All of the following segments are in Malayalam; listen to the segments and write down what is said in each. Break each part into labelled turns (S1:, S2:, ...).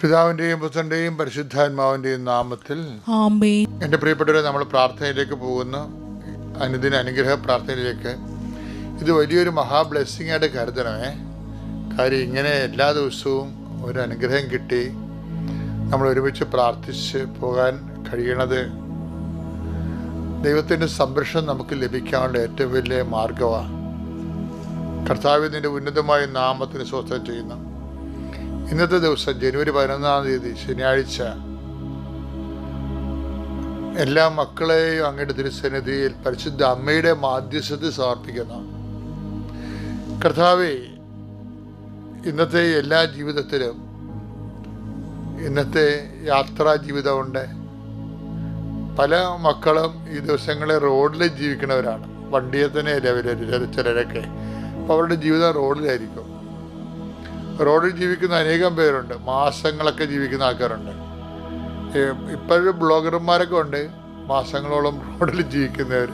S1: പിതാവിന്റെയും പുത്രന്റെയും പരിശുദ്ധാത്മാവിന്റെയും നാമത്തിൽ എന്റെ പ്രിയപ്പെട്ടവരെ നമ്മൾ പ്രാർത്ഥനയിലേക്ക് പോകുന്നു. അനുദിന അനുഗ്രഹ പ്രാർത്ഥനയിലേക്ക്. ഇത് വലിയൊരു മഹാ ബ്ലെസ്സിങ് ആയിട്ട് കരുതണമേ. കാര്യം ഇങ്ങനെ എല്ലാ ദിവസവും ഒരു അനുഗ്രഹം കിട്ടി. നമ്മൾ ഒരുമിച്ച് പ്രാർത്ഥിച്ച് പോകാൻ കഴിയണത് ദൈവത്തിന്റെ സംരക്ഷണം നമുക്ക് ലഭിക്കാനുള്ള ഏറ്റവും വലിയ മാർഗമാണ് കർത്താവിന്റെ ഉന്നതമായ നാമത്തിന് സ്വസ്ഥം ചെയ്യുന്നു. ഇന്നത്തെ ദിവസം ജനുവരി പതിനൊന്നാം തീയതി ശനിയാഴ്ച എല്ലാ മക്കളെയും അങ്ങയുടെ തിരുസന്നിധിയിൽ പരിശുദ്ധ അമ്മയുടെ മാധ്യസ്ഥത്തിൽ സമർപ്പിക്കുന്നു. കർത്താവെ ഇന്നത്തെ എല്ലാ ജീവിതത്തിലും ഇന്നത്തെ യാത്രാ ജീവിതമുണ്ട്. പല മക്കളും ഈ ദിവസങ്ങളെ റോഡിൽ ജീവിക്കുന്നവരാണ്. വണ്ടിയെ തന്നെ അവർ ചിലരൊക്കെ. അപ്പോൾ അവരുടെ ജീവിതം റോഡിലായിരിക്കും. റോഡിൽ ജീവിക്കുന്ന അനേകം പേരുണ്ട്. മാസങ്ങളൊക്കെ ജീവിക്കുന്ന ആൾക്കാരുണ്ട്. ഇപ്പോഴും ബ്ലോഗർമാരൊക്കെ ഉണ്ട്. മാസങ്ങളോളം റോഡിൽ ജീവിക്കുന്നവർ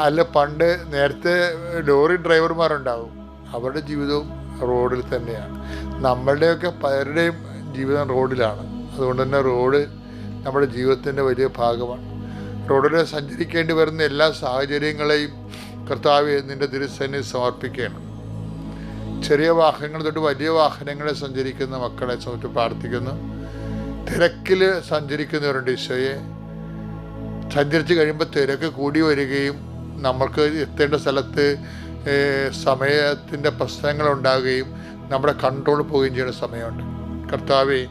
S1: അല്ല പണ്ട് നേരത്തെ ലോറി ഡ്രൈവർമാരുണ്ടാവും. അവരുടെ ജീവിതവും റോഡിൽ തന്നെയാണ്. നമ്മളുടെയൊക്കെ പലരുടെയും ജീവിതം റോഡിലാണ്. അതുകൊണ്ട് തന്നെ റോഡ് നമ്മുടെ ജീവിതത്തിന്റെ വലിയ ഭാഗമാണ്. റോഡിൽ സഞ്ചരിക്കേണ്ടി വരുന്ന എല്ലാ സാഹചര്യങ്ങളെയും കർത്താവ് നിന്റെ തിരുസന്നി സമർപ്പിക്കുകയാണ്. ചെറിയ വാഹനങ്ങൾ തൊട്ട് വലിയ വാഹനങ്ങളെ സഞ്ചരിക്കുന്ന മക്കളെ സംബന്ധിച്ച് പ്രാർത്ഥിക്കുന്നു. തിരക്കിൽ സഞ്ചരിക്കുന്നവരുണ്ട് ഈശോയെ. സഞ്ചരിച്ച് കഴിയുമ്പോൾ തിരക്ക് കൂടി വരികയും നമ്മൾക്ക് എത്തേണ്ട സ്ഥലത്ത് സമയത്തിന്റെ പ്രശ്നങ്ങൾ ഉണ്ടാകുകയും നമ്മുടെ കൺട്രോൾ പോവുകയും ചെയ്യുന്ന സമയമുണ്ട്. കർത്താവെ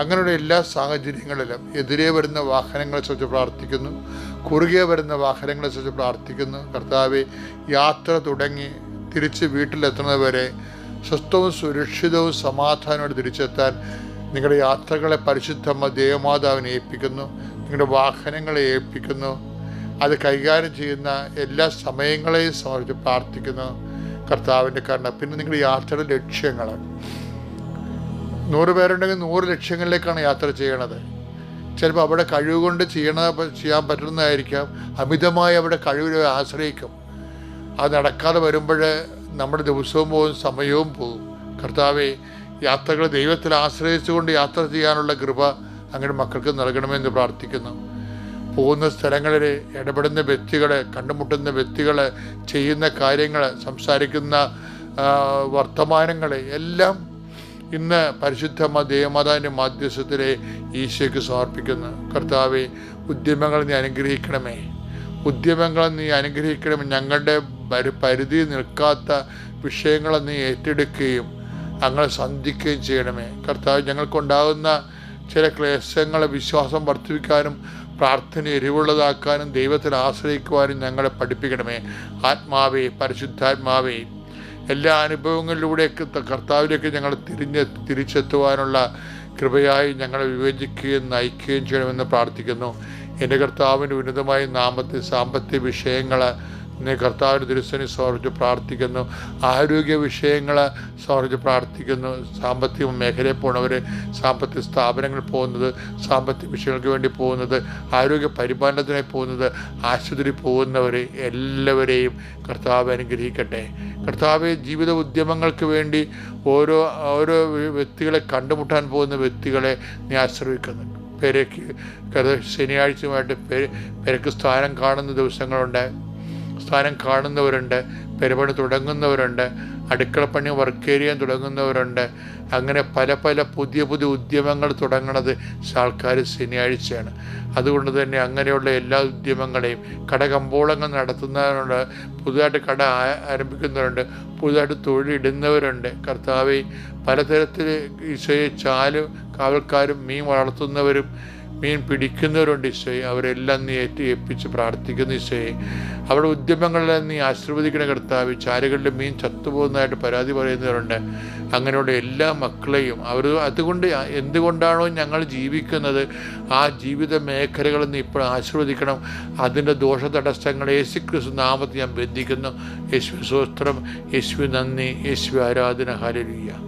S1: അങ്ങനെയുള്ള എല്ലാ സാഹചര്യങ്ങളിലും എതിരെ വരുന്ന വാഹനങ്ങളെ സംബന്ധിച്ച് പ്രാർത്ഥിക്കുന്നു. കുറുകെ വരുന്ന വാഹനങ്ങളെ സംബന്ധിച്ച് പ്രാർത്ഥിക്കുന്നു. കർത്താവെ യാത്ര തുടങ്ങി തിരിച്ച് വീട്ടിലെത്തുന്നതുവരെ സ്വസ്ഥവും സുരക്ഷിതവും സമാധാനവും തിരിച്ചെത്താൻ നിങ്ങളുടെ യാത്രകളെ പരിശുദ്ധമ്മ ദേവമാതാവിനെ ഏൽപ്പിക്കുന്നു. നിങ്ങളുടെ വാഹനങ്ങളെ ഏൽപ്പിക്കുന്നു. അത് കൈകാര്യം ചെയ്യുന്ന എല്ലാ സമയങ്ങളെയും സമർപ്പിച്ച് പ്രാർത്ഥിക്കുന്നു. കർത്താവിന്റെ കാരണം. പിന്നെ നിങ്ങളുടെ യാത്രയുടെ ലക്ഷ്യങ്ങൾ. നൂറ് പേരുണ്ടെങ്കിൽ നൂറ് ലക്ഷ്യങ്ങളിലേക്കാണ് യാത്ര ചെയ്യണത്. ചിലപ്പോൾ അവിടെ കഴിവ് കൊണ്ട് ചെയ്യണ ചെയ്യാൻ പറ്റുന്നതായിരിക്കാം. അമിതമായി അവിടെ കഴിവിനെ ആശ്രയിക്കും. അത് നടക്കാതെ വരുമ്പോൾ നമ്മുടെ ദിവസവും പോകും സമയവും പോകും. കർത്താവെ യാത്രകൾ ദൈവത്തിൽ ആശ്രയിച്ചുകൊണ്ട് യാത്ര ചെയ്യാനുള്ള കൃപ അങ്ങനെ മക്കൾക്ക് നൽകണമെന്ന് പ്രാർത്ഥിക്കുന്നു. പോകുന്ന സ്ഥലങ്ങളിൽ ഇടപെടുന്ന വ്യക്തികളെ കണ്ടുമുട്ടുന്ന വ്യക്തികളെ ചെയ്യുന്ന കാര്യങ്ങൾ സംസാരിക്കുന്ന വർത്തമാനങ്ങളെ എല്ലാം ഇന്ന് പരിശുദ്ധ ദേവമാതാവിന്റെ മാധ്യസ്ഥത്തിലെ ഈശോയ്ക്ക് സമർപ്പിക്കുന്നു. കർത്താവെ ഉദ്യമങ്ങൾ നീ അനുഗ്രഹിക്കണമേ. ഉദ്യമങ്ങൾ നീ അനുഗ്രഹിക്കണമേ. ഞങ്ങളുടെ പരിധി നിൽക്കാത്ത വിഷയങ്ങളെ നീ ഏറ്റെടുക്കുകയും അങ്ങനെ സന്ധിക്കുകയും ചെയ്യണമേ. കർത്താവ് ഞങ്ങൾക്കുണ്ടാകുന്ന ചില ക്ലേശങ്ങളെ വിശ്വാസം വർദ്ധിപ്പിക്കാനും പ്രാർത്ഥന എരിവുള്ളതാക്കാനും ദൈവത്തിൽ ആശ്രയിക്കുവാനും ഞങ്ങളെ പഠിപ്പിക്കണമേ. ആത്മാവേ പരിശുദ്ധാത്മാവേ എല്ലാ അനുഭവങ്ങളിലൂടെയൊക്കെ കർത്താവിലേക്ക് ഞങ്ങൾ തിരിഞ്ഞ് തിരിച്ചെത്തുവാനുള്ള കൃപയായി ഞങ്ങളെ വിവേചിക്കുകയും നയിക്കുകയും ചെയ്യണമെന്ന് പ്രാർത്ഥിക്കുന്നു. എന്റെ കർത്താവിന്റെ ഉന്നതമായ നാമത്തെ സാമ്പത്തിക വിഷയങ്ങൾ നീ കർത്താവിന്റെ തിരുസനി സമർപ്പിച്ച് പ്രാർത്ഥിക്കുന്നു. ആരോഗ്യ വിഷയങ്ങൾ സമർപ്പിച്ച് പ്രാർത്ഥിക്കുന്നു. സാമ്പത്തിക മേഖലയിൽ പോകുന്നവർ സാമ്പത്തിക സ്ഥാപനങ്ങളിൽ പോകുന്നത് സാമ്പത്തിക വിഷയങ്ങൾക്ക് വേണ്ടി പോകുന്നത് ആരോഗ്യ പരിപാലനത്തിനായി പോകുന്നത് ആശുപത്രി പോകുന്നവർ എല്ലാവരെയും കർത്താവ് അനുഗ്രഹിക്കട്ടെ. കർത്താവ് ജീവിത ഉദ്യമങ്ങൾക്ക് വേണ്ടി ഓരോ ഓരോ വ്യക്തികളെ കണ്ടുമുട്ടാൻ പോകുന്ന വ്യക്തികളെ നീ ആശ്രയിക്കുന്നു. പെരക്ക് ശനിയാഴ്ചയുമായിട്ട് പെരക്ക് സ്ഥാനം കാണുന്ന ദിവസങ്ങളുണ്ട്. സ്ഥാനം കാണുന്നവരുണ്ട് പെരുപണി തുടങ്ങുന്നവരുണ്ട് അടുക്കളപ്പണി വർക്ക് ഏരിയ തുടങ്ങുന്നവരുണ്ട്. അങ്ങനെ പല പല പുതിയ പുതിയ ഉദ്യമങ്ങൾ തുടങ്ങുന്നത് ആൾക്കാർ ശനിയാഴ്ചയാണ്. അതുകൊണ്ട് തന്നെ അങ്ങനെയുള്ള എല്ലാ ഉദ്യമങ്ങളെയും കട കമ്പോളങ്ങൾ നടത്തുന്നവരുണ്ട് പുതുതായിട്ട് കട ആരംഭിക്കുന്നവരുണ്ട് പുതുതായിട്ട് തൊഴിലിടുന്നവരുണ്ട് കർത്താവ് പലതരത്തിൽ ഈശോയെ ചാലും കാവൽക്കാരും മീൻ വളർത്തുന്നവരും മീൻ പിടിക്കുന്നവരുണ്ട് ഈശോയെ. അവരെല്ലാം നീ ഏറ്റി ഏൽപ്പിച്ച് പ്രാർത്ഥിക്കുന്ന ഈശോയെ. അവരുടെ ഉദ്യമങ്ങളെല്ലാം നീ ആശീർവദിക്കണ കർത്താവ്. ചാലുകളിൽ മീൻ ചത്തുപോകുന്നതായിട്ട് പരാതി പറയുന്നവരുണ്ട്. അങ്ങനെയുള്ള എല്ലാ മക്കളെയും അവർ അതുകൊണ്ട് എന്തുകൊണ്ടാണോ ഞങ്ങൾ ജീവിക്കുന്നത്? ആ ജീവിത മേഖലകൾ നീ ഇപ്പോൾ ആശീർവദിക്കണം. അതിന്റെ ദോഷ തടസ്സങ്ങൾ യേശു ക്രിസ്തു നാമത്തിൽ ഞാൻ ബന്ധിക്കുന്നു. യേശു സ്വസ്ത്രം യേശു നന്ദി. യേശു ആരാധന. ഹരലിയ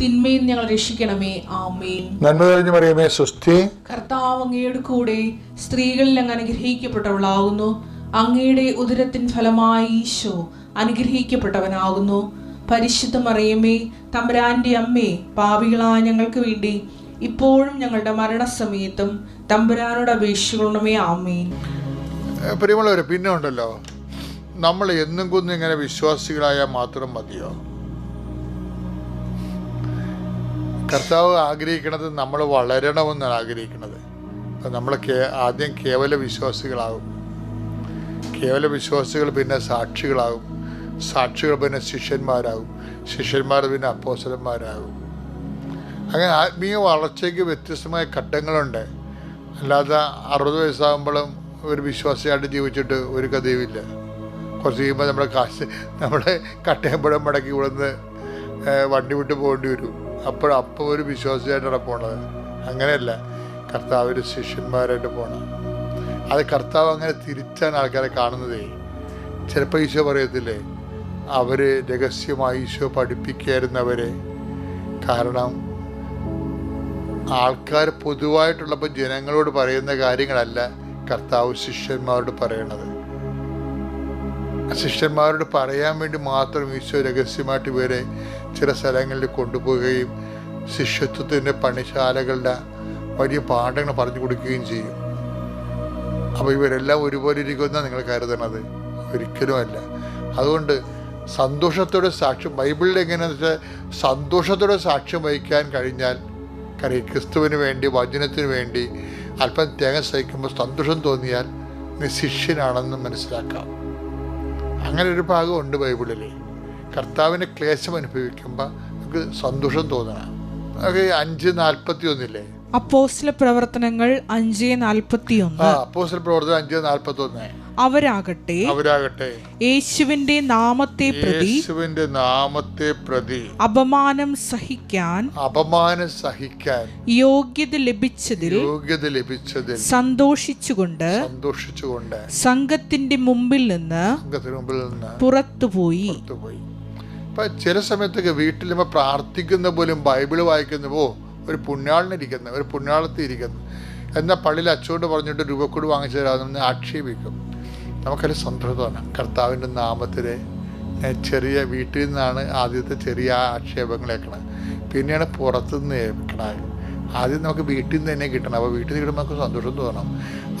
S2: തിന്മയിൽ ഞങ്ങൾ രക്ഷിക്കണമേ. ആമേൻ.
S1: നന്മ കഴിഞ്ഞു പറയുമേ സുസ്ഥി
S2: കർത്താവ് അങ്ങയുടെ കൂടെ സ്ത്രീകളിൽ അങ്ങ് അനുഗ്രഹിക്കപ്പെട്ടവളാകുന്നു. അങ്ങയുടെ ഉദരത്തിൻ ഫലമായി ഈശോ അനുഗ്രഹിക്കപ്പെട്ടവനാകുന്നു. പരിശുദ്ധ മറിയമ്മേ തമ്പുരാന്റെ അമ്മേ പാവികളായ ഞങ്ങൾക്ക് വേണ്ടി ഇപ്പോഴും ഞങ്ങളുടെ മരണസമയത്തും തമ്പുരാനോട് അപേക്ഷിക്കണമേ. ആമേൻ.
S1: ഏ, പ്രിയമുള്ളവരെ പിന്നെ ഉണ്ടല്ലോ. നമ്മൾ എന്നും കുന്നും ഇങ്ങനെ വിശ്വാസികളായാൽ മാത്രം മതിയോ? കർത്താവ് ആഗ്രഹിക്കുന്നത് നമ്മൾ വളരണമെന്നാണ് ആഗ്രഹിക്കുന്നത് നമ്മൾ ആദ്യം കേവല വിശ്വാസികളാകും. കേവല വിശ്വാസികൾ പിന്നെ സാക്ഷികളാകും. സാക്ഷികൾ പിന്നെ ശിഷ്യന്മാരാകും. ശിഷ്യന്മാർ പിന്നെ അപ്പോസരന്മാരാകും അങ്ങനെ ആത്മീയ വളർച്ചയ്ക്ക് വ്യത്യസ്തമായ ഘട്ടങ്ങളുണ്ട്. അല്ലാതെ അറുപത് വയസ്സാകുമ്പോഴും ഒരു വിശ്വാസിയായിട്ട് ജീവിച്ചിട്ട് ഒരു കഥയുമില്ല കുറച്ച് കഴിയുമ്പോൾ നമ്മുടെ കാശ് നമ്മുടെ കട്ടയമ്പഴം മടക്കി കൊടുന്ന് വണ്ടി വിട്ട് പോകേണ്ടി വരും. അപ്പോൾ അപ്പം ഒരു വിശ്വാസിയായിട്ടാണ് പോണത്. അങ്ങനെയല്ല. ഒരു ശിഷ്യന്മാരായിട്ട് പോണം. അത് കർത്താവ് അങ്ങനെ തിരിച്ചാണ് ആൾക്കാരെ കാണുന്നതേ. ചിലപ്പോൾ ഈശോ പറയത്തില്ലേ അവർ രഹസ്യമായി ഈശോ പഠിപ്പിക്കായിരുന്നവരെ. കാരണം ആൾക്കാർ പൊതുവായിട്ടുള്ളപ്പോൾ ജനങ്ങളോട് പറയുന്ന കാര്യങ്ങളല്ല കർത്താവ് ശിഷ്യന്മാരോട് പറയണത്. ശിഷ്യന്മാരോട് പറയാൻ വേണ്ടി മാത്രം ഈശോ രഹസ്യമായിട്ട് ഇവരെ ചില സ്ഥലങ്ങളിൽ കൊണ്ടുപോവുകയും ശിഷ്യത്വത്തിന്റെ പണിശാലകളുടെ വലിയ പാഠങ്ങൾ പറഞ്ഞു കൊടുക്കുകയും ചെയ്യും. അപ്പോൾ ഇവരെല്ലാം ഒരുപോലെ ഇരിക്കുന്ന നിങ്ങൾ കരുതണത്? ഒരിക്കലും അല്ല. അതുകൊണ്ട് സന്തോഷത്തോടെ സാക്ഷ്യം ബൈബിളിൽ എങ്ങനെയാണെന്ന് വെച്ചാൽ സന്തോഷത്തോടെ സാക്ഷ്യം വഹിക്കാൻ കഴിഞ്ഞാൽ കറി ക്രിസ്തുവിന് വേണ്ടി വചനത്തിന് വേണ്ടി അല്പം തേങ്ങ സഹിക്കുമ്പോൾ സന്തോഷം തോന്നിയാൽ നീ ശിഷ്യനാണെന്ന് മനസ്സിലാക്കാം. അങ്ങനെ ഒരു ഭാഗമുണ്ട് ബൈബിളിൽ കർത്താവിന്റെ ക്ലേശം അനുഭവിക്കുമ്പോൾ നമുക്ക് സന്തോഷം തോന്നണം. നമുക്ക് അഞ്ച് നാൽപ്പത്തി ഒന്നില്ലേ
S2: അപ്പോസ്ല പ്രവർത്തനങ്ങൾ അഞ്ച്
S1: നാൽപ്പത്തി
S2: ഒന്ന്
S1: അപ്പോസ്റ്റൽ പ്രവർത്തനം അഞ്ച് നാൽപ്പത്തി ഒന്ന്
S2: അവരാകട്ടെ.
S1: അവരാകട്ടെ.
S2: യേശുവിന്റെ നാമത്തെ പ്രതി.
S1: യേശുവിന്റെ നാമത്തെ പ്രതി.
S2: അപമാനം സഹിക്കാൻ.
S1: അപമാനം സഹിക്കാൻ.
S2: യോഗ്യത ലഭിച്ചതിൽ.
S1: യോഗ്യത ലഭിച്ചതിൽ.
S2: സന്തോഷിച്ചുകൊണ്ട്.
S1: സന്തോഷിച്ചുകൊണ്ട്.
S2: സംഘത്തിന്റെ മുമ്പിൽ നിന്ന്
S1: സംഘത്തിന് മുമ്പിൽ നിന്ന് പുറത്തുപോയി.
S2: പുറത്തുപോയി.
S1: ഇപ്പൊ ചില സമയത്തൊക്കെ വീട്ടിൽ നമ്മൾ പ്രാർത്ഥിക്കുന്ന പോലും ബൈബിൾ വായിക്കുന്ന ഓ ഒരു പുണ്യാളിനിരിക്കുന്നു ഒരു പുണ്യാളത്തിൽ ഇരിക്കുന്നു എന്നാൽ പള്ളിയിൽ അച്ചോണ്ട് പറഞ്ഞിട്ട് രൂപക്കൂട് വാങ്ങിച്ചു തരാമെന്ന് ആക്ഷേപിക്കും. നമുക്കൊരു സന്തോഷമാണ് കർത്താവിന്റെ നാമത്തിൽ ചെറിയ വീട്ടിൽ നിന്നാണ് ആദ്യത്തെ ചെറിയ ആക്ഷേപങ്ങളേക്കണത്. പിന്നെയാണ് പുറത്തുനിന്ന് ഏൽക്കണത്. ആദ്യം നമുക്ക് വീട്ടിൽ നിന്ന് തന്നെ കിട്ടണം. അപ്പോൾ വീട്ടിൽ നിന്ന് കിട്ടുമ്പോൾ നമുക്ക് സന്തോഷം തോന്നണം.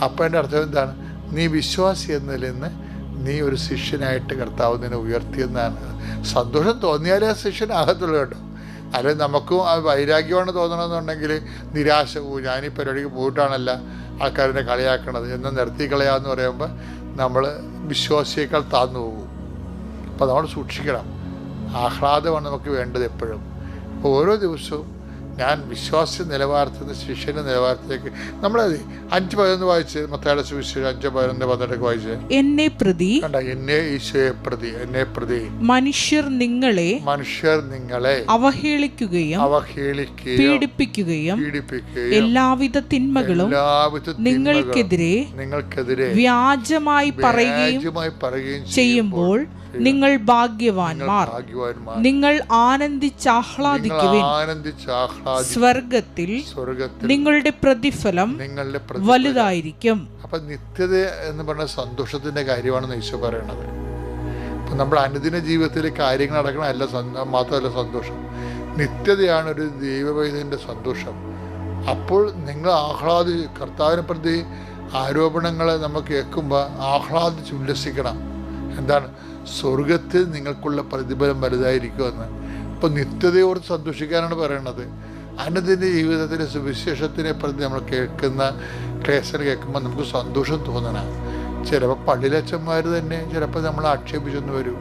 S1: അപ്പോൾ എന്റെ അർത്ഥം എന്താണ്? നീ വിശ്വാസി എന്നതിൽ നിന്ന് നീ ഒരു ശിഷ്യനായിട്ട് കർത്താവ് നിന്നെ ഉയർത്തിയെന്നാണ്. സന്തോഷം തോന്നിയാലേ ആ ശിഷ്യനാകത്തുള്ളൂ കേട്ടോ. അല്ലെങ്കിൽ നമുക്കും ആ വൈരാഗ്യമാണ് തോന്നണമെന്നുണ്ടെങ്കിൽ നിരാശ ഓ ഈ പരിപാടിക്ക് പോയിട്ടാണല്ല ആൾക്കാരെന്നെ കളിയാക്കണത്. എന്ന് നിർത്തി കളയാന്ന് പറയുമ്പോൾ നമ്മൾ വിശ്വാസിയേക്കാൾ താന്നു പോകും. അപ്പോൾ നമ്മൾ സൂക്ഷിക്കണം. ആഹ്ലാദമാണ് നമുക്ക് വേണ്ടത് എപ്പോഴും. ഓരോ ദിവസവും ഞാൻ വിശ്വാസ നിലവാരത്തിൽ നിന്ന് ശിഷ്യന്റെ നിലവാരത്തിലേക്ക് നമ്മൾ അഞ്ച് പതിനൊന്ന് വായിച്ച് മത്തയുടെ സുവിശേഷം അഞ്ച് പതിനൊന്ന് പന്ത്രണ്ടൊക്കെ വായിച്ച്
S2: എന്നെ പ്രതി
S1: കണ്ട? എന്നെ ഈശോയെ പ്രതി എന്നെ പ്രതി.
S2: മനുഷ്യർ നിങ്ങളെ
S1: മനുഷ്യർ നിങ്ങളെ
S2: അവഹേളിക്കുകയും
S1: അവഹേളിക്കുകയും
S2: പീഡിപ്പിക്കുകയും
S1: പീഡിപ്പിക്കുകയും
S2: എല്ലാവിധ തിന്മകളും
S1: എല്ലാവിധ
S2: നിങ്ങൾക്കെതിരെ
S1: നിങ്ങൾക്കെതിരെ
S2: വ്യാജമായി പറയുകയും
S1: വ്യാജമായി പറയുകയും
S2: ചെയ്യുമ്പോൾ നിങ്ങൾ ഭാഗ്യവാന്മാർ. നിങ്ങൾ ആനന്ദിച്ചാഹ്ലാദിക്കുവിൻ സ്വർഗത്തിൽ നിങ്ങളുടെ പ്രതിഫലം
S3: നിങ്ങളുടെ
S2: വലുതായിരിക്കും.
S3: അപ്പൊ നിത്യത എന്ന് പറഞ്ഞ സന്തോഷത്തിന്റെ കാര്യമാണെന്ന് ഈശോ പറയണത്. അപ്പൊ നമ്മൾ അനുദിന ജീവിതത്തിൽ കാര്യങ്ങൾ നടക്കണം അല്ല മാത്രമല്ല സന്തോഷം. നിത്യതയാണ് ഒരു ദൈവവൈദ്യന്റെ സന്തോഷം. അപ്പോൾ നിങ്ങൾ ആഹ്ലാദി കർത്താവിനെ പ്രതി ആരോപണങ്ങളെ നമുക്ക് കേൾക്കുമ്പോൾ ആഹ്ലാദിച്ച് ഉല്ലസിക്കണം. എന്താണ്? സ്വർഗത്തിൽ നിങ്ങൾക്കുള്ള പ്രതിഫലം വലുതായിരിക്കുമെന്ന്. ഇപ്പം നിത്യതയോട് സന്തോഷിക്കാനാണ് പറയണത്. അനുദിന ജീവിതത്തിലെ സുവിശേഷത്തിനെ പ്രതി നമ്മൾ കേൾക്കുന്ന ക്ലേശം കേൾക്കുമ്പോൾ നമുക്ക് സന്തോഷം തോന്നണം. ചിലപ്പോൾ പള്ളിയിലച്ഛന്മാർ തന്നെ ചിലപ്പോൾ നമ്മൾ ആക്ഷേപിച്ചെന്ന് വരും.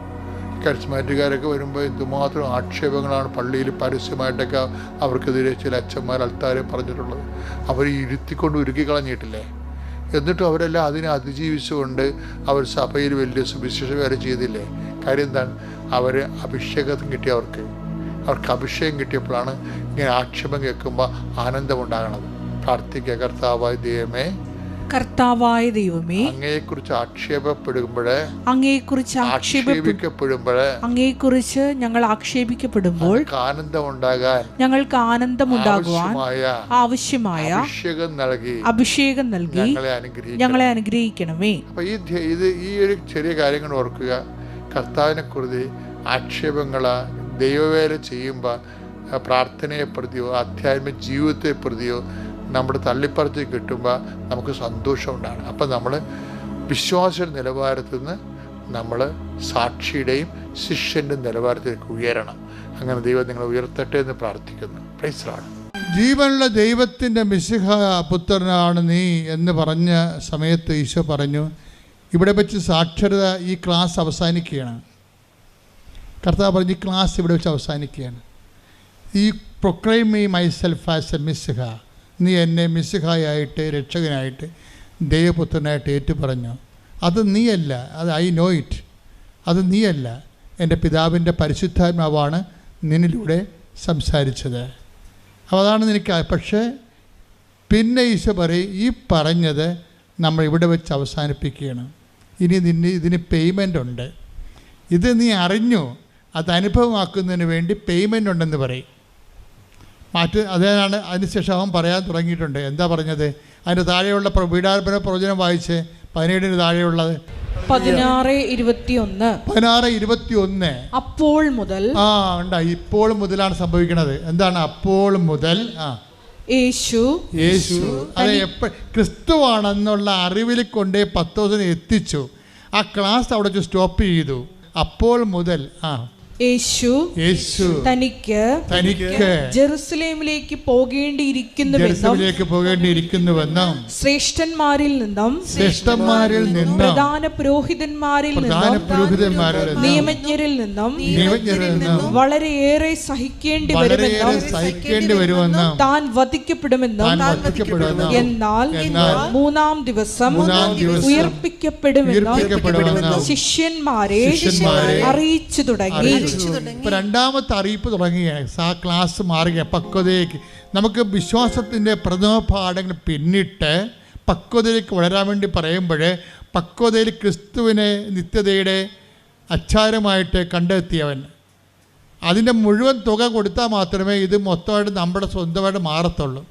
S3: കരിസ്മാറ്റുകാരൊക്കെ വരുമ്പോൾ ഇതുമാത്രം ആക്ഷേപങ്ങളാണ് പള്ളിയിൽ പരസ്യമായിട്ടൊക്കെ അവർക്കെതിരെ ചില അച്ഛന്മാർ അൽത്താരെ പറഞ്ഞിട്ടുള്ളത്. അവർ ഇരുത്തിക്കൊണ്ട് ഉരുക്കി കളഞ്ഞിട്ടില്ലേ? എന്നിട്ടും അവരെല്ലാം അതിനെ അതിജീവിച്ചുകൊണ്ട് അവർ സഭയിൽ വലിയ സുവിശേഷ വേറെ ചെയ്തില്ലേ? കാര്യം എന്താണ് അവർ അഭിഷേകം കിട്ടിയ അവർക്ക്. അവർക്ക് അഭിഷേകം കിട്ടിയപ്പോഴാണ് ഇങ്ങനെ ആക്ഷേപം കേൾക്കുമ്പോൾ ആനന്ദമുണ്ടാകണത്. പ്രാർത്ഥിക്കുക കർത്താവായ ദൈവമേ
S2: കർത്താവായ ദൈവമേ
S3: അങ്ങയെക്കുറിച്ച് ആക്ഷേപപ്പെടുമ്പോൾ
S2: അങ്ങയെക്കുറിച്ച് ആക്ഷേപ
S3: ആക്ഷേപിക്കപ്പെടുമ്പോൾ
S2: അങ്ങയെക്കുറിച്ച് ഞങ്ങൾ ആക്ഷേപിക്കപ്പെടുമ്പോൾ
S3: ആനന്ദം ഉണ്ടാകാൻ
S2: ഞങ്ങൾക്ക് ആനന്ദം
S3: ഉണ്ടാകുവാൻ
S2: ആവശ്യമായ
S3: അഭിഷേകം നൽകി
S2: അഭിഷേകം നൽകി
S3: ഞങ്ങളെ
S2: അനുഗ്രഹിക്കണമേ.
S3: അപ്പൊ ഈ ഇത് ഈ ഒരു ചെറിയ കാര്യങ്ങൾ ഓർക്കുക. കർത്താവിനെ കുറിച്ച് ആക്ഷേപങ്ങൾ ദൈവവേല ചെയ്യുമ്പോൾ പ്രാർത്ഥനയെ പ്രതിയോ ആധ്യാത്മിക ജീവിതത്തെ പ്രതിയോ നമ്മുടെ തള്ളിപ്പറച്ച് കിട്ടുമ്പോൾ നമുക്ക് സന്തോഷം ഉണ്ടാണ് അപ്പം നമ്മൾ വിശ്വാസ നിലവാരത്തിൽ നിന്ന് നമ്മൾ സാക്ഷിയുടെയും ശിഷ്യന്റെ നിലവാരത്തിലേക്ക് ഉയരണം. അങ്ങനെ ദൈവം നിങ്ങളെ ഉയർത്തട്ടെ എന്ന് പ്രാർത്ഥിക്കുന്നു. പ്രൈസ്ലാണ്
S1: ജീവനുള്ള ദൈവത്തിന്റെ മിശിഹ പുത്രനാണ് നീ എന്ന് പറഞ്ഞ സമയത്ത് ഈശോ പറഞ്ഞു ഇവിടെ വെച്ച് സാക്ഷരത ഈ ക്ലാസ് അവസാനിക്കുകയാണ്. കർത്താവ് പറഞ്ഞ് ഈ ക്ലാസ് ഇവിടെ വെച്ച് അവസാനിക്കുകയാണ്. ഈ proclaim me myself as a messiah നീ എന്നെ മിസ്സിഹായിട്ട് രക്ഷകനായിട്ട് ദൈവപുത്രനായിട്ട് ഏറ്റുപറഞ്ഞു. അത് നീയല്ല. അത് ഐ നോ ഇറ്റ്. അത് നീയല്ല. എന്റെ പിതാവിന്റെ പരിശുദ്ധാത്മാവാണ് നിന്നിലൂടെ സംസാരിച്ചത്. അപ്പോൾ അതാണ് നിനക്ക് പക്ഷേ പിന്നെ ഈശോ പറയും ഈ പറഞ്ഞത് നമ്മൾ ഇവിടെ വെച്ച് അവസാനിപ്പിക്കുകയാണ്. ഇനി നിന്നെ ഇതിന് പേയ്മെന്റ് ഉണ്ട്. ഇത് നീ അറിഞ്ഞു. അത് അനുഭവമാക്കുന്നതിന് വേണ്ടി പേയ്മെന്റ് ഉണ്ടെന്ന് പറയും. മാറ്റ് അതിനാണ് അതിനുശേഷം അവൻ പറയാൻ തുടങ്ങിയിട്ടുണ്ട്. എന്താ പറഞ്ഞത്? അതിന്റെ താഴെയുള്ള വീടാർപ്പന പ്രവചനം വായിച്ച് പതിനേഴിന് താഴെയുള്ളത്.
S2: പതിനാറ് ഇരുപത്തിയൊന്ന്.
S1: പതിനാറ് ഇരുപത്തി ഒന്ന്
S2: അപ്പോൾ മുതൽ
S1: ആ ഉണ്ട്. ഇപ്പോൾ മുതലാണ് സംഭവിക്കുന്നത് എന്താണ്? അപ്പോൾ മുതൽ ആ.
S2: യേശു
S1: യേശു. അത് എപ്പ ക്രിസ്തുവാണെന്നുള്ള അറിവിൽ കൊണ്ടേ പത്ത് ദിവസം എത്തിച്ചു. ആ ക്ലാസ് അവിടെ വെച്ച് സ്റ്റോപ്പ് ചെയ്തു. അപ്പോൾ മുതൽ ആ.
S2: യേശു
S1: യേശു
S2: തനിക്ക്
S1: തനിക്ക്
S2: ജെറുസലേമിലേക്ക് പോകേണ്ടിയിരിക്കുന്നുവെന്നും
S1: പോകേണ്ടിയിരിക്കുന്നുവെന്നും
S2: ശ്രേഷ്ഠന്മാരിൽ നിന്നും
S1: ശ്രേഷ്ഠന്മാരിൽ നിന്നും
S2: പ്രധാന പുരോഹിതന്മാരിൽ നിന്നും
S1: പുരോഹിതന്മാരിൽ
S2: നിയമജ്ഞരിൽ നിന്നും
S1: നിയമജ്ഞരിൽ നിന്നും
S2: വളരെയേറെ സഹിക്കേണ്ടി വരുമെന്നും
S1: സഹിക്കേണ്ടി വരുമെന്നും
S2: താൻ വധിക്കപ്പെടുമെന്നും എന്നാൽ മൂന്നാം ദിവസം
S1: മൂന്നാം ദിവസം
S2: ഉയർപ്പിക്കപ്പെടുമെന്നും ശിഷ്യന്മാരെ അറിയിച്ചു തുടങ്ങി.
S1: ഇപ്പൊ രണ്ടാമത്തെ അറിയിപ്പ് തുടങ്ങുകയാണ് ആ ക്ലാസ് മാറുക പക്വതയ്ക്ക് നമുക്ക് വിശ്വാസത്തിന്റെ പ്രഥമ പാഠങ്ങൾ പിന്നിട്ട് പക്വതയിലേക്ക് വളരാൻ വേണ്ടി പറയുമ്പോൾ പക്വതയിൽ ക്രിസ്തുവിനെ നിത്യതയുടെ അച്ചാരമായിട്ട് കണ്ടെത്തിയവൻ. അതിന്റെ മുഴുവൻ തുക കൊടുത്താൽ മാത്രമേ ഇത് മൊത്തമായിട്ട് നമ്മുടെ സ്വന്തമായിട്ട് മാറത്തുള്ളൂ.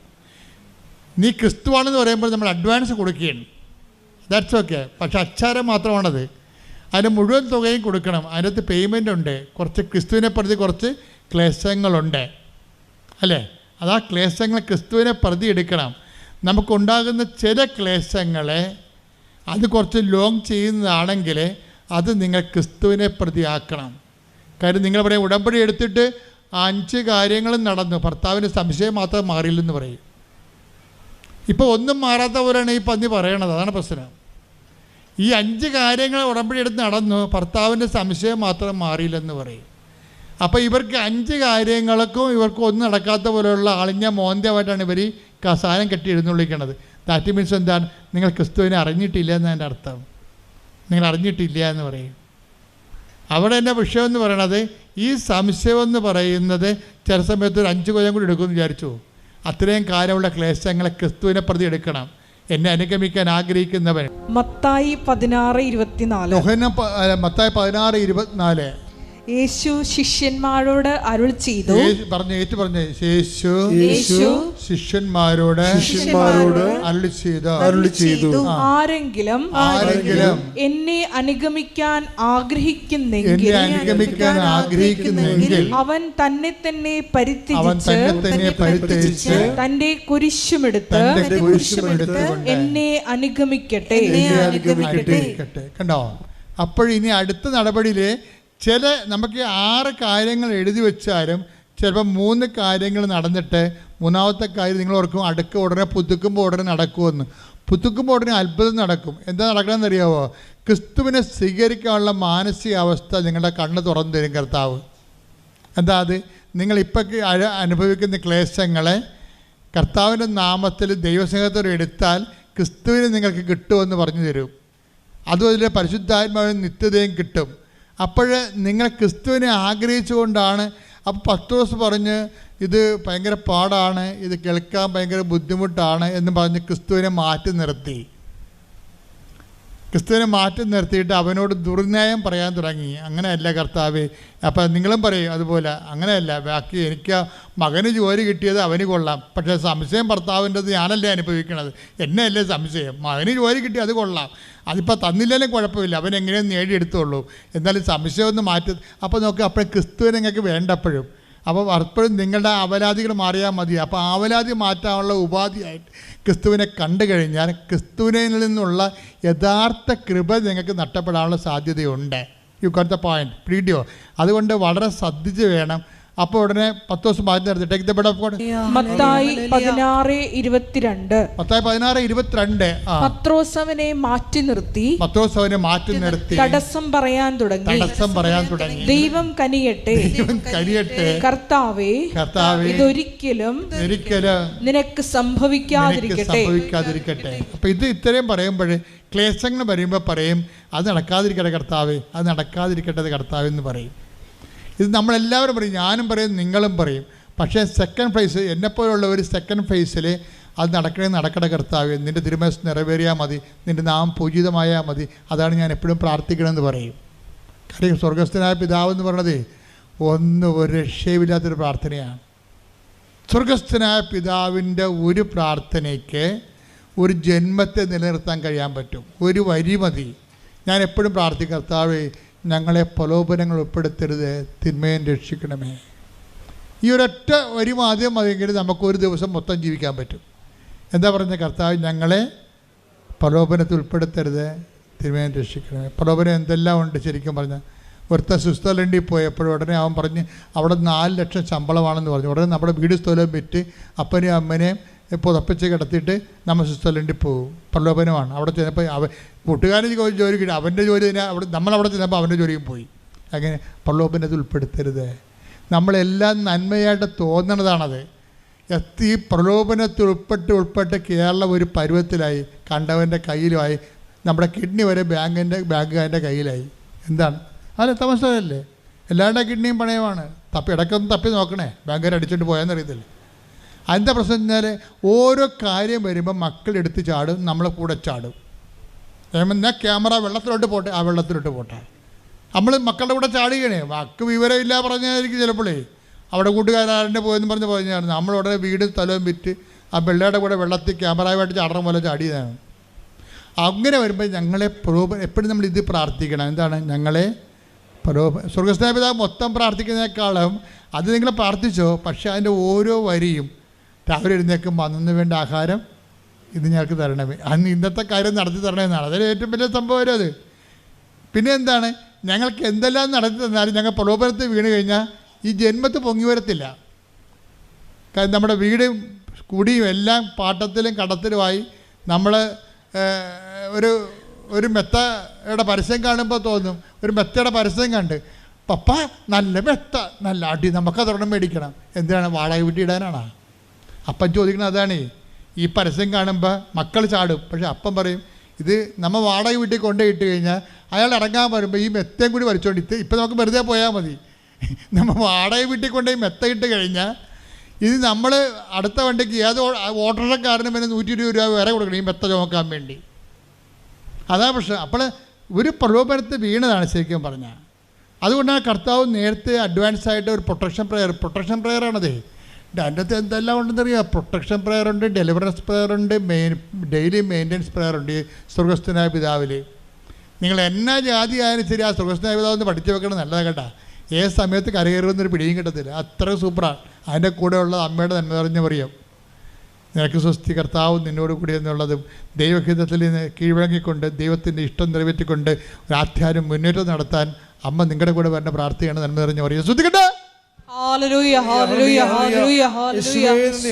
S1: നീ ക്രിസ്തുവാണെന്ന് പറയുമ്പോൾ നമ്മൾ അഡ്വാൻസ് കൊടുക്കുകയാണ്. ദാറ്റ്സ് ഓക്കെ പക്ഷെ അച്ചാരം മാത്രമാണത്. അതിന് മുഴുവൻ തുകയും കൊടുക്കണം. അതിനകത്ത് പേയ്മെന്റ് ഉണ്ട്. കുറച്ച് ക്രിസ്തുവിനെ പ്രതി കുറച്ച് ക്ലേശങ്ങളുണ്ട്. അല്ലേ? അതാ ക്ലേശങ്ങൾ ക്രിസ്തുവിനെ പ്രതി എടുക്കണം. നമുക്കുണ്ടാകുന്ന ചില ക്ലേശങ്ങളെ അത് കുറച്ച് ലോങ് ചെയ്യുന്നതാണെങ്കിൽ അത് നിങ്ങൾ ക്രിസ്തുവിനെ പ്രതിയാക്കണം. കാര്യം പറയും ഉടമ്പടി എടുത്തിട്ട് ആ അഞ്ച് കാര്യങ്ങളും നടന്നു. ഭർത്താവിന് സംശയം മാത്രം മാറിയില്ലെന്ന് പറയും. ഇപ്പോൾ ഒന്നും മാറാത്ത പോലെയാണ് ഈ പന്നി പറയണത്. അതാണ് പ്രശ്നം. ഈ അഞ്ച് കാര്യങ്ങൾ ഉടമ്പടി എടുത്ത് നടന്നു. ഭർത്താവിന്റെ സംശയം മാത്രം മാറിയില്ലെന്ന് പറയും. അപ്പോൾ ഇവർക്ക് അഞ്ച് കാര്യങ്ങൾക്കും ഇവർക്ക് ഒന്നും നടക്കാത്ത പോലെയുള്ള അളിഞ്ഞ മോന്തമായിട്ടാണ് ഇവർ ഈ കസാനം കെട്ടി എഴുന്നള്ളിക്കണത് ദാറ്റ് മീൻസ് എന്താണ്? നിങ്ങൾ ക്രിസ്തുവിനെ അറിഞ്ഞിട്ടില്ല എന്നതിന്റെ അർത്ഥം. നിങ്ങൾ അറിഞ്ഞിട്ടില്ല എന്ന് പറയും. അവിടെ എന്റെ വിഷയം എന്ന് പറയണത് ഈ സംശയം എന്ന് പറയുന്നത് ചില സമയത്ത് ഒരു അഞ്ച് കൊല്ലം കൂടി എടുക്കുമെന്ന് വിചാരിച്ചു. അത്രയും കാലമുള്ള ക്ലേശങ്ങളെ ക്രിസ്തുവിനെ പ്രതി എടുക്കണം. എന്നെ അനുഗമിക്കാൻ ആഗ്രഹിക്കുന്നവൻ.
S2: മത്തായി പതിനാറ് ഇരുപത്തിനാല്.
S1: മത്തായി പതിനാറ് ഇരുപത്തിനാല്.
S2: യേശു ശിഷ്യന്മാരോട് അരുൾ ചെയ്തു.
S1: യേശു പറഞ്ഞു ഏറ്റു പറഞ്ഞു യേശു
S2: യേശു
S1: ശിഷ്യന്മാരോട്
S4: ശിഷ്യന്മാരോട്
S1: അരുളി ചെയ്തു.
S4: അരുളി ചെയ്തു.
S2: ആരെങ്കിലും
S1: ആരെങ്കിലും
S2: എന്നെ അനുഗമിക്കാൻ
S1: എന്നെ
S2: ആഗ്രഹിക്കുന്നെങ്കിൽ
S1: അനുഗമിക്കാൻ ആഗ്രഹിക്കുന്നെങ്കിൽ
S2: അവൻ തന്നെ തന്നെ
S1: അവൻ
S2: പരിത്യജിച്ച്
S1: തന്നെ തന്നെ പരിത്യജിച്ച്
S2: തന്റെ കുരിശുമെടുത്ത് എന്നെ അനുഗമിക്കട്ടെ.
S1: എന്നെ അനുഗമിക്കട്ടെ. കണ്ടോ? അപ്പോഴിനി അടുത്ത നടപടിയിൽ ചില നമുക്ക് ആറ് കാര്യങ്ങൾ എഴുതി വെച്ചാലും ചിലപ്പോൾ മൂന്ന് കാര്യങ്ങൾ നടന്നിട്ട് മൂന്നാമത്തെ കാര്യം നിങ്ങൾ ഓർക്കും അടുക്ക ഉടനെ പുതുക്കുമ്പോൾ ഉടനെ നടക്കുമെന്ന്. പുതുക്കുമ്പോൾ ഉടനെ അത്ഭുതം നടക്കും. എന്താ നടക്കണമെന്ന് അറിയാവോ ക്രിസ്തുവിനെ സ്വീകരിക്കാനുള്ള മാനസികാവസ്ഥ നിങ്ങളുടെ കണ്ണ് തുറന്നു തരും കർത്താവ്. എന്താ അത്? നിങ്ങളിപ്പോൾ അനുഭവിക്കുന്ന ക്ലേശങ്ങളെ കർത്താവിന്റെ നാമത്തിൽ ദൈവസ്നേഹത്തോടെ എടുത്താൽ ക്രിസ്തുവിനെ നിങ്ങൾക്ക് കിട്ടുമെന്ന് പറഞ്ഞു തരും. അതുപോലെ പരിശുദ്ധാത്മാവിന് നിത്യതയും കിട്ടും. അപ്പോൾ നിങ്ങൾ ക്രിസ്തുവിനെ ആഗ്രഹിച്ചുകൊണ്ടാണ്. അപ്പോൾ പത്രോസ് പറഞ്ഞ് ഇത് ഭയങ്കര പാടാണ് ഇത് കേൾക്കാൻ ഭയങ്കര ബുദ്ധിമുട്ടാണ് എന്ന് പറഞ്ഞ് ക്രിസ്തുവിനെ മാറ്റി നിർത്തി. ക്രിസ്തുവിനെ മാറ്റി നിർത്തിയിട്ട് അവനോട് ദുർന്യായം പറയാൻ തുടങ്ങി. അങ്ങനെയല്ല കർത്താവ്. അപ്പം നിങ്ങളും പറയും അതുപോലെ അങ്ങനെയല്ല ബാക്കി എനിക്ക് മകന് ജോലി കിട്ടിയത് അവന് കൊള്ളാം. പക്ഷേ സംശയം ഭർത്താവിന്റെത് ഞാനല്ലേ അനുഭവിക്കണത്? എന്നെയല്ലേ സംശയം? മകന് ജോലി കിട്ടി അത് കൊള്ളാം. അതിപ്പോൾ തന്നില്ലെങ്കിലും കുഴപ്പമില്ല. അവൻ എങ്ങനെയും നേടിയെടുത്തുള്ളൂ എന്നാലും സംശയം ഒന്ന് മാറ്റി. അപ്പോൾ നോക്ക് അപ്പോഴും ക്രിസ്തുവിനെ നിങ്ങൾക്ക് വേണ്ടപ്പോഴും. അപ്പോൾ അപ്പോഴും നിങ്ങളുടെ അവലാദികൾ മാറിയാൽ മതി. അപ്പോൾ അവലാദി മാറ്റാനുള്ള ഉപാധിയായിട്ട് ക്രിസ്തുവിനെ കണ്ടു കഴിഞ്ഞാൽ ക്രിസ്തുവിനിൽ നിന്നുള്ള യഥാർത്ഥ കൃപ നിങ്ങൾക്ക് നഷ്ടപ്പെടാനുള്ള സാധ്യതയുണ്ട്. യു ഗോട്ട് ദ പോയിന്റ് പ്രീഡിയോ അതുകൊണ്ട് വളരെ ശ്രദ്ധിച്ച് വേണം അപ്പോൾ ഉടനെ പത്ത് ദിവസം മാറ്റി നിർത്തി take the bed of God
S2: Mathai പതിനാറ് ഇരുപത്തിരണ്ട്.
S1: മത്തായി പതിനാറ് ഇരുപത്തിരണ്ട്
S2: പത്രോസവനെ അവനെ മാറ്റി നിർത്തി.
S1: പത്രോസവനെ മാറ്റി നിർത്തി.
S2: തടസ്സം പറയാൻ തുടങ്ങി.
S1: തടസ്സം പറയാൻ തുടങ്ങി.
S2: ദൈവം കനിയട്ടെ.
S1: ദൈവം കരിയട്ടെ
S2: കർത്താവേ
S1: കർത്താവേ
S2: ഇതൊരിക്കലും
S1: ഒരിക്കലും
S2: നിനക്ക്
S1: നിനക്ക്
S2: സംഭവിക്കാതിരിക്കട്ടെ.
S1: സംഭവിക്കാതിരിക്കട്ടെ അപ്പൊ ഇത് ഇത്രയും പറയുമ്പോഴേ ക്ലേശങ്ങൾ വരുമ്പോൾ പറയും അത് നടക്കാതിരിക്കട്ടെ കർത്താവേ അത് നടക്കാതിരിക്കട്ടെ കർത്താവേ എന്ന് പറയും. ഇത് നമ്മളെല്ലാവരും പറയും ഞാനും പറയും നിങ്ങളും പറയും. പക്ഷേ സെക്കൻഡ് ഫേസ് എന്നെപ്പോലുള്ള ഒരു സെക്കൻഡ് ഫേസിൽ അത് നടക്കണേ നടക്കട കർത്താവ് നിന്റെ തിരുമനസ് നിറവേറിയാൽ മതി നിന്റെ നാം പൂജിതമായാൽ മതി അതാണ് ഞാൻ എപ്പോഴും പ്രാർത്ഥിക്കണമെന്ന് പറയും. കാര്യം സ്വർഗസ്ഥനായ പിതാവ് എന്ന് പറയണത് ഒന്നും ഒരു രക്ഷയുമില്ലാത്തൊരു പ്രാർത്ഥനയാണ്. സ്വർഗസ്ഥനായ പിതാവിന്റെ ഒരു പ്രാർത്ഥനയ്ക്ക് ഒരു ജന്മത്തെ നിലനിർത്താൻ കഴിയാൻ പറ്റും. ഒരു വരി മതി. ഞാൻ എപ്പോഴും പ്രാർത്ഥിക്കും കർത്താവേ ഞങ്ങളെ പ്രലോഭനങ്ങൾ ഉൾപ്പെടുത്തരുത്. തിന്മയും രക്ഷിക്കണമേ. ഈ ഒരൊറ്റ വരി ആദ്യം മതിയെങ്കിൽ നമുക്കൊരു ദിവസം മൊത്തം ജീവിക്കാൻ പറ്റും. എന്താ പറഞ്ഞ കർത്താവ്? ഞങ്ങളെ പ്രലോഭനത്തിൽ ഉൾപ്പെടുത്തരുത്. തിരുമേനം രക്ഷിക്കണമേ. പ്രലോഭനം എന്തെല്ലാം ഉണ്ട് ശരിക്കും പറഞ്ഞാൽ? ഒരുത്ത സ്വിറ്റ്സർലൻഡിൽ പോയപ്പോഴും ഉടനെ അവൻ പറഞ്ഞ് അവിടെ നാല് ലക്ഷം ശമ്പളമാണെന്ന് പറഞ്ഞു. ഉടനെ നമ്മുടെ വീട് സ്ഥലവും വിറ്റ് അപ്പനെയും അമ്മനെയും പുതപ്പിച്ച് കിടത്തിയിട്ട് നമ്മൾ സ്വിറ്റ്സർലൻഡിൽ പോകും. പ്രലോഭനമാണ്. അവിടെ ചെന്നപ്പോൾ അവൻ കൂട്ടുകാരൻ ജോലി കിട്ടി. അവന്റെ ജോലി തന്നെ അവിടെ നമ്മളവിടെ ചെന്നപ്പോൾ അവന്റെ ജോലിയും പോയി. അങ്ങനെ പ്രലോഭനത്തിൽ ഉൾപ്പെടുത്തരുത്. നമ്മളെല്ലാം നന്മയായിട്ട് തോന്നണതാണത്. എത്തി പ്രലോഭനത്തിൽ ഉൾപ്പെട്ട് ഉൾപ്പെട്ട് കേരളം ഒരു പരുവത്തിലായി. കണ്ടവന്റെ കയ്യിലുമായി. നമ്മുടെ കിഡ്നി വരെ ബാങ്കിന്റെ ബാങ്കുകാരന്റെ കയ്യിലായി. എന്താണ്? അല്ല തമസല്ലേ എല്ലാവരുടെ കിഡ്നിയും പണയമാണ്. തപ്പി ഇടയ്ക്കൊന്നും തപ്പി നോക്കണേ. ബാങ്കുകാർ അടിച്ചിട്ട് പോയെന്നറിയത്തില്ല? അതിന്റെ പ്രശ്നം വെച്ചാൽ ഓരോ കാര്യം വരുമ്പോൾ മക്കൾ എടുത്ത് ചാടും നമ്മളെ കൂടെ ചാടും. എന്നാൽ ക്യാമറ വെള്ളത്തിലോട്ട് പോട്ടെ? ആ വെള്ളത്തിലോട്ട് പോട്ടെ. നമ്മൾ മക്കളുടെ കൂടെ ചാടുകയാണേ വാക്ക് വിവരമില്ല പറഞ്ഞായിരിക്കും ചിലപ്പോഴേ അവിടെ കൂട്ടുകാരന്റെ പോയെന്ന് പറഞ്ഞ് പറഞ്ഞാണ് നമ്മൾ ഉടനെ വീട് സ്ഥലവും വിറ്റ് ആ പിള്ളേരുടെ കൂടെ വെള്ളത്തിൽ ക്യാമറയുമായിട്ട് ചാടണം പോലെ ചാടിയതാണ്. അങ്ങനെ വരുമ്പോൾ ഞങ്ങളെ പ്രലോഭ എപ്പോഴും നമ്മൾ ഇത് പ്രാർത്ഥിക്കണം. എന്താണ്? ഞങ്ങളെ പ്രലോഭ സ്വർഗസ്നാപിതാവ് മൊത്തം പ്രാർത്ഥിക്കുന്നതിനേക്കാളും അത് നിങ്ങൾ പ്രാർത്ഥിച്ചോ? പക്ഷേ അതിന്റെ ഓരോ വരിയും രാവിലെ എഴുന്നേക്കും അന്നു വേണ്ട ആഹാരം ഇന്ന് ഞങ്ങൾക്ക് തരണമേ. അന്ന് ഇന്നത്തെ കാര്യം നടത്തി തരണമെന്നാണ് അതിൽ ഏറ്റവും വലിയ സംഭവം അത്. പിന്നെ എന്താണ്? ഞങ്ങൾക്ക് എന്തെല്ലാം നടത്തി തന്നാലും ഞങ്ങൾ പ്രലോഭനത്തിൽ വീണ് കഴിഞ്ഞാൽ ഈ ജന്മത്ത് പൊങ്ങി വരത്തില്ല. കാരണം നമ്മുടെ വീടും കുടിയും എല്ലാം പാട്ടത്തിലും കടത്തിലുമായി നമ്മൾ ഒരു ഒരു മെത്തയുടെ പരസ്യം കാണുമ്പോൾ തോന്നും. ഒരു മെത്തയുടെ പരസ്യം കണ്ട് പപ്പ നല്ല മെത്ത നല്ല അടി നമുക്കതൊരെണ്ണം മേടിക്കണം. എന്തിനാണ്? വാടക വീട്ടിൽ ഇടാനാണോ? അപ്പം ചോദിക്കുന്നത് അതാണ് ഈ പരസ്യം കാണുമ്പോൾ മക്കൾ ചാടും. പക്ഷേ അപ്പം പറയും ഇത് നമ്മൾ വാടക വീട്ടിൽ കൊണ്ടുപോയിട്ട് കഴിഞ്ഞാൽ അയാൾ ഇറങ്ങാൻ വരുമ്പോൾ ഈ മെത്തയും കൂടി വലിച്ചോണ്ട് ഇത് ഇപ്പം നമുക്ക് വെറുതെ പോയാൽ മതി. നമ്മൾ വാടക വീട്ടിൽ കൊണ്ടുപോയി മെത്ത ഇട്ട് കഴിഞ്ഞാൽ ഇത് നമ്മൾ അടുത്ത വണ്ടിക്ക് ഏത് ഓട്ടോറിക്ഷക്കാരനും പിന്നെ നൂറ്റി ഇരുപത് രൂപ വേറെ കൊടുക്കണം ഈ മെത്ത ചുമക്കാൻ വേണ്ടി. അതാ പ്രശ്നം. അപ്പോൾ ഒരു പ്രലോഭനത്തിൽ വീണതാണ് ശരിക്കും പറഞ്ഞാൽ. അതുകൊണ്ടാണ് കർത്താവ് നേരത്തെ അഡ്വാൻസ് ആയിട്ട് ഒരു പ്രൊട്ടക്ഷൻ പ്രെയർ പ്രൊട്ടക്ഷൻ പ്രെയറാണതേ അതിന്റെ അകത്ത് എന്തെല്ലാം ഉണ്ടെന്നറിയാം. പ്രൊട്ടക്ഷൻ പ്രെയർ ഉണ്ട് ഡെലിവറൻസ് പ്രെയർ ഉണ്ട് മെയിൻ ഡെയിലി മെയിന്റെനൻസ് പ്രെയർ ഉണ്ട് ഈ സ്വർഗസ്ഥനായ പിതാവിൽ നിങ്ങൾ എന്നാ ജാതി ആയാലും ശരി ആ സുഖസ്ഥനായ പിതാവ് ഒന്ന് പഠിച്ചു വെക്കണം നല്ലതാണ് കേട്ടാ. ഏത് സമയത്ത് കരകയറുന്നൊരു പിടിയും കിട്ടത്തില്ല. അത്ര സൂപ്പറാണ്. അതിന്റെ കൂടെയുള്ള അമ്മയുടെ നന്മ നിറഞ്ഞ പറയും നിനക്ക് സ്വസ്തി കർത്താവും നിന്നോട് കൂടി എന്നുള്ളതും ദൈവഹിതത്തിൽ നിന്ന് കീഴ്വഴങ്ങിക്കൊണ്ട് ദൈവത്തിന്റെ ഇഷ്ടം നിറവേറ്റിക്കൊണ്ട് ഒരു ആധ്യാനം മുന്നേറ്റം നടത്താൻ അമ്മ നിങ്ങളുടെ കൂടെ വരേണ്ട പ്രാർത്ഥിയാണ് നന്മ നിറഞ്ഞ പറയും ശ്രദ്ധിക്കട്ടെ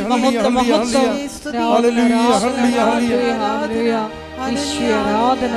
S2: മഹത്വം മഹത്വം ആരാധന